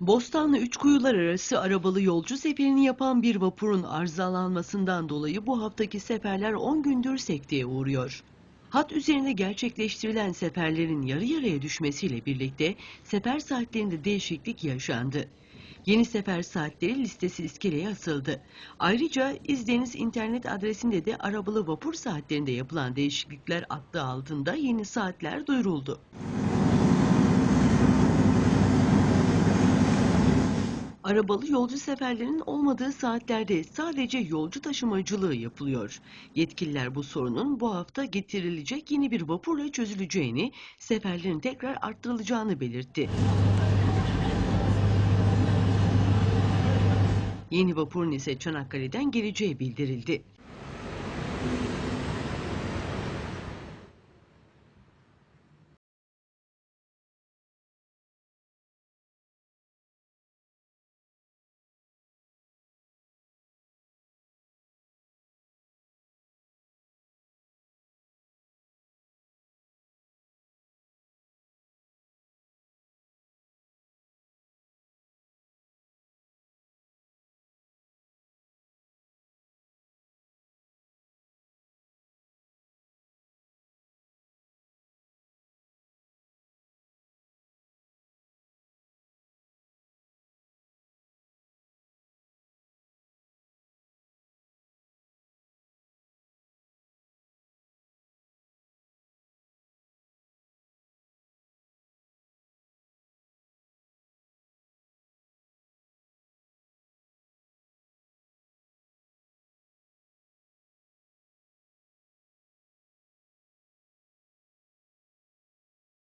Bostanlı Üçkuyular arası arabalı yolcu seferini yapan bir vapurun arızalanmasından dolayı bu haftaki seferler 10 gündür sekteye uğruyor. Hat üzerinde gerçekleştirilen seferlerin yarı yarıya düşmesiyle birlikte sefer saatlerinde değişiklik yaşandı. Yeni sefer saatleri listesi iskeleye asıldı. Ayrıca İzdeniz internet adresinde de arabalı vapur saatlerinde yapılan değişiklikler adı altında yeni saatler duyuruldu. Arabalı yolcu seferlerinin olmadığı saatlerde sadece yolcu taşımacılığı yapılıyor. Yetkililer bu sorunun bu hafta getirilecek yeni bir vapurla çözüleceğini, seferlerin tekrar arttırılacağını belirtti. Yeni vapurun ise Çanakkale'den geleceği bildirildi.